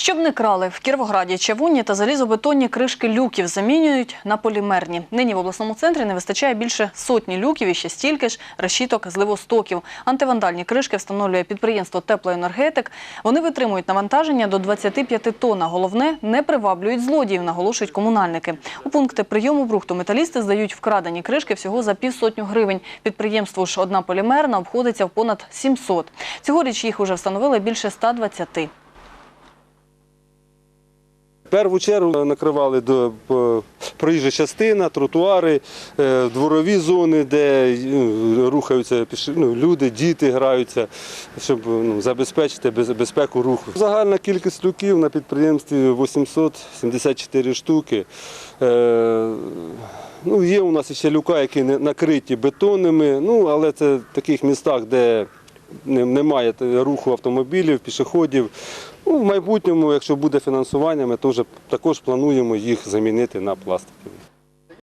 Щоб не крали, в Кіровограді чавунні та залізобетонні кришки люків замінюють на полімерні. Нині в обласному центрі не вистачає більше сотні люків і ще стільки ж решіток зливостоків. Антивандальні кришки встановлює підприємство «Теплоенергетик». Вони витримують навантаження до 25 тонн. Головне, не приваблюють злодіїв, наголошують комунальники. У пункти прийому брухту металісти здають вкрадені кришки всього за півсотню гривень. Підприємству ж одна полімерна обходиться в понад 700. Цьогоріч їх уже встановили більше 120. Першу чергу накривали до проїжджа частина, тротуари, е, дворові зони, де ну, рухаються ну, люди, діти граються, щоб ну, забезпечити безпеку руху. Загальна кількість люків на підприємстві 874 штуки. Е, Ну, є у нас ще люка, які накриті бетонними, ну, але це в таких містах, де немає руху автомобілів, пішоходів. Ну, в майбутньому, якщо буде фінансування, ми також плануємо їх замінити на пластикові.